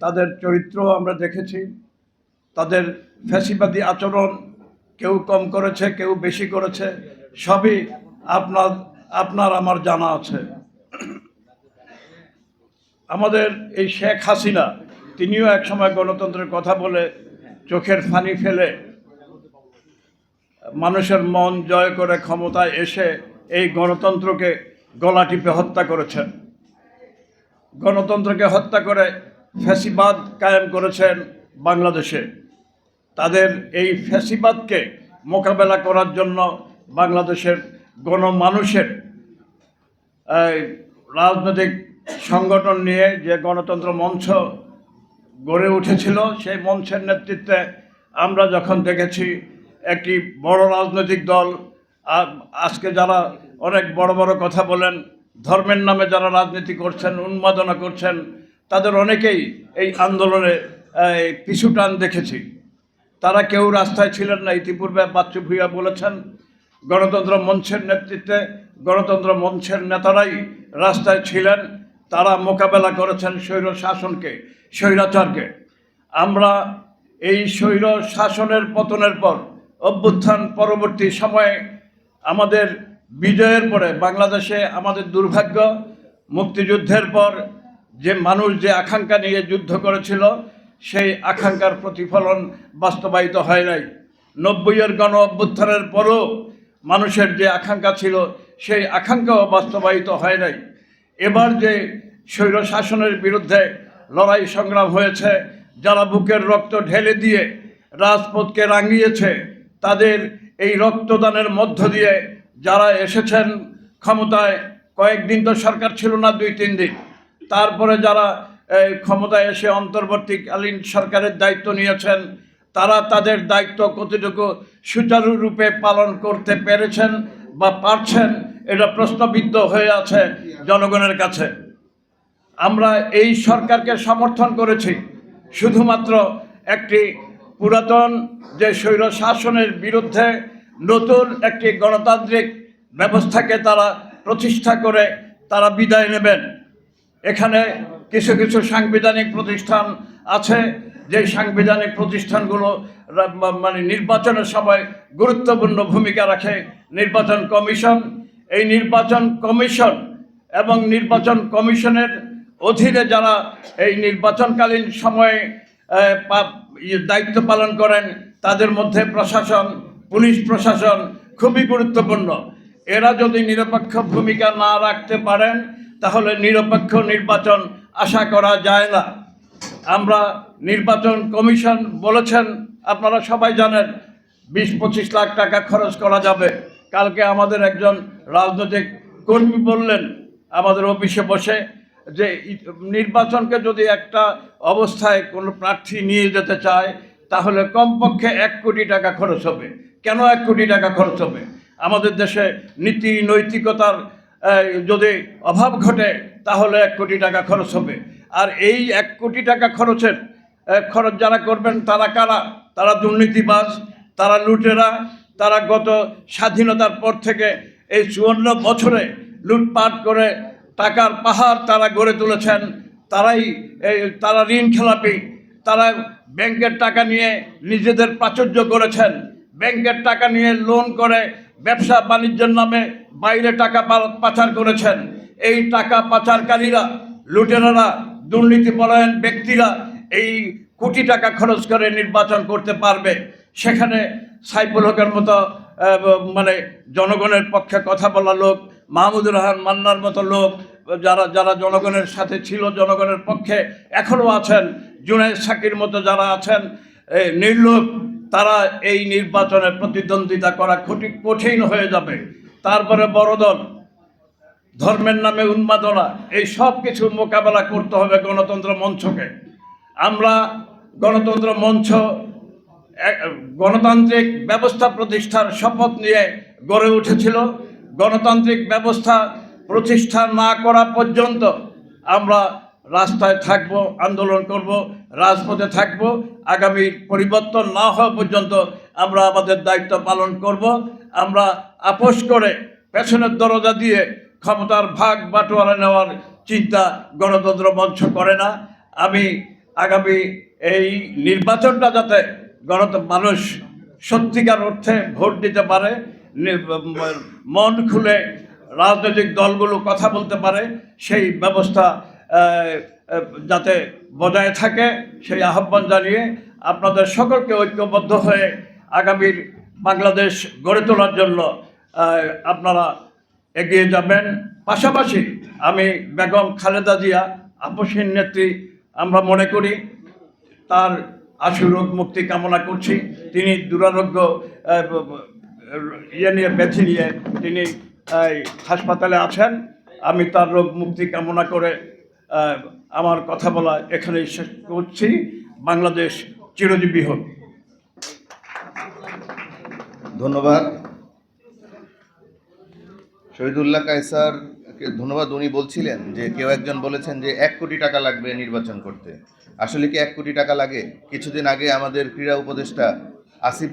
তাদের চরিত্র আমরা দেখেছি। তাদের ফ্যাসিবাদী আচরণ কেউ কম করেছে, কেউ বেশি করেছে, সবই আপনার আপনার আমার জানা আছে। আমাদের এই শেখ হাসিনা, তিনিও একসময় গণতন্ত্রের কথা বলে চোখের ফানি ফেলে মানুষের মন জয় করে ক্ষমতায় এসে এই গণতন্ত্রকে গলা টিপে হত্যা করেছেন। গণতন্ত্রকে হত্যা করে ফ্যাসিবাদ কায়েম করেছেন বাংলাদেশে। তাদের এই ফ্যাসিবাদকে মোকাবেলা করার জন্য বাংলাদেশের গণমানুষের রাজনৈতিক সংগঠন নিয়ে যে গণতন্ত্র মঞ্চ গড়ে উঠেছিল, সেই মঞ্চের নেতৃত্বে আমরা যখন দেখেছি একটি বড় রাজনৈতিক দল আজকে যারা অনেক বড় বড় কথা বলেন, ধর্মের নামে যারা রাজনীতি করছেন, উন্মাদনা করছেন তাদের অনেকেই এই আন্দোলনে পিছু টান দেখেছি। তারা কেউ রাস্তায় ছিলেন না। ইতিপূর্বে বাচ্চু ভূঁইয়া বলেছেন, গণতন্ত্র মঞ্চের নেতৃত্বে, গণতন্ত্র মঞ্চের নেতারাই রাস্তায় ছিলেন। তারা মোকাবেলা করেছেন স্বৈর শাসনকে, স্বৈরাচারকে। আমরা এই স্বৈর শাসনের পতনের পর, অভ্যুত্থান পরবর্তী সময়ে আমাদের বিজয়ের পরে, বাংলাদেশে আমাদের দুর্ভাগ্য, মুক্তিযুদ্ধের পর যে মানুষ যে আকাঙ্ক্ষা নিয়ে যুদ্ধ করেছিল, সেই আকাঙ্ক্ষার প্রতিফলন বাস্তবায়িত হয় নাই। নব্বইয়ের গণ অভ্যুত্থানের পরও মানুষের যে আকাঙ্ক্ষা ছিল, সেই আকাঙ্ক্ষাও বাস্তবায়িত হয় নাই। এবার যে স্বৈর শাসনের বিরুদ্ধে লড়াই সংগ্রাম হয়েছে, যারা বুকের রক্ত ঢেলে দিয়ে রাজপথকে রাঙিয়েছে, তাদের এই রক্তদানের মধ্য দিয়ে যারা এসেছেন, ক্ষমতায় কয়েকদিন তো সরকার ছিল না দুই তিন দিন। তারপরে যারা ক্ষমতায় এসে অন্তর্বর্তীকালীন সরকারের দায়িত্ব নিয়েছেন, তারা তাদের দায়িত্ব কতটুকু সুচারুরূপে পালন করতে পেরেছেন বা পারছেন, এটা প্রশ্নবিদ্ধ হয়ে আছে জনগণের কাছে। আমরা এই সরকারকে সমর্থন করেছি, শুধুমাত্র একটি পুরাতন যে স্বৈর শাসনের বিরুদ্ধে নতুন একটি গণতান্ত্রিক ব্যবস্থাকে তারা প্রতিষ্ঠা করে তারা বিদায় নেবেন। এখানে কিছু কিছু সাংবিধানিক প্রতিষ্ঠান আছে। যে সাংবিধানিক প্রতিষ্ঠানগুলো মানে নির্বাচনের সময় গুরুত্বপূর্ণ ভূমিকা রাখে নির্বাচন কমিশন। এই নির্বাচন কমিশন এবং নির্বাচন কমিশনের অধীনে যারা এই নির্বাচনকালীন সময়ে ইয়ে, দায়িত্ব পালন করেন তাদের মধ্যে প্রশাসন পুলিশ প্রশাসন খুবই গুরুত্বপূর্ণ। এরা যদি নিরপেক্ষ ভূমিকা না রাখতে পারেন তাহলে নিরপেক্ষ নির্বাচন আশা করা যায় না। আমরা নির্বাচন কমিশন বলেছেন, আপনারা সবাই জানেন বিশ পঁচিশ লাখ টাকা খরচ করা যাবে। কালকে আমাদের একজন রাজনৈতিক কর্মী বললেন, আমাদের অফিসে বসে, যে নির্বাচনকে যদি একটা অবস্থায় কোনো প্রার্থী নিয়ে যেতে চায়, তাহলে কমপক্ষে এক কোটি টাকা খরচ হবে। কেন এক কোটি টাকা খরচ হবে? আমাদের দেশে নীতি নৈতিকতার যদি অভাব ঘটে, তাহলে এক কোটি টাকা খরচ হবে। আর এই এক কোটি টাকা খরচের খরচ যারা করবেন, তারা কারা? তারা দুর্নীতিবাজ, তারা লুটেরা, তারা গত স্বাধীনতার পর থেকে এই চুয়ান্ন বছরে লুটপাট করে টাকার পাহাড় তারা গড়ে তুলেছেন। তারাই তারা ঋণ খেলাপি, তারা ব্যাংকের টাকা নিয়ে নিজেদের প্রাচুর্য করেছেন। ব্যাংকের টাকা নিয়ে লোন করে ব্যবসা বাণিজ্যের নামে বাইরে টাকা পাচার করেছেন। এই টাকা পাচারকারীরা, লুটেরারা, দুর্নীতিপরায়ণ ব্যক্তিরা এই কোটি টাকা খরচ করে নির্বাচন করতে পারবে। সেখানে সাইফুল হকের মতো মানে জনগণের পক্ষে কথা বলা লোক, মাহমুদুর রহমান মান্নার মতো লোক, যারা যারা জনগণের সাথে ছিল, জনগণের পক্ষে এখনও আছেন, জুনায়দ সাকির মতো যারা আছেন নির্লোভ তারা এই নির্বাচনে প্রতিদ্বন্দ্বিতা করা কঠিন কঠিন হয়ে যাবে। তারপরে বড় দল, ধর্মের নামে উন্মাদনা, এই সব কিছু মোকাবেলা করতে হবে গণতন্ত্র মঞ্চকে। আমরা গণতন্ত্র মঞ্চ গণতান্ত্রিক ব্যবস্থা প্রতিষ্ঠার শপথ নিয়ে গড়ে উঠেছিল। গণতান্ত্রিক ব্যবস্থা প্রতিষ্ঠা না করা পর্যন্ত আমরা রাস্তায় থাকব, আন্দোলন করব, রাজপথে থাকব, আগামী পরিবর্তন না হওয়া পর্যন্ত আমরা আমাদের দায়িত্ব পালন করব। আমরা আপোষ করে পেছনের দরজা দিয়ে ক্ষমতার ভাগ বাটোয়ারা নেওয়ার চিন্তা গণতন্ত্র মঞ্চ করে না। আমি আগামী এই নির্বাচনটা যাতে গণত, মানুষ সত্যিকার অর্থে ভোট দিতে পারে মন খুলে রাজনৈতিক দলগুলো কথা বলতে পারে, সেই ব্যবস্থা যাতে বজায় থাকে সেই আহ্বান জানিয়ে আপনাদের সকলকে ঐক্যবদ্ধ হয়ে আগামীর বাংলাদেশ গড়ে তোলার জন্য আপনারা এগিয়ে যাবেন। পাশাপাশি আমি বেগম খালেদা জিয়া আপসীন নেত্রী আমরা মনে করি, তার আশু রোগ মুক্তি কামনা করছি। তিনি দুরারোগ্য ইয়ে নিয়ে ব্যাধি নিয়ে তিনি হাসপাতালে আছেন। আমি তার রোগ মুক্তি কামনা করে আমার কথা বলা এখানেই শেষ করছি। বাংলাদেশ চিরজীবী হোক। ধন্যবাদ। শহীদুল্লাহ কায়সার, ধন্যবাদ উনি বলছিলেন যে কেউ একজন বলেছেন যে এক কোটি টাকা লাগবে নির্বাচন করতে। আসলে কি এক কোটি টাকা লাগে? কিছুদিন আগে আমাদের ক্রীড়া উপদেষ্টা আসিফ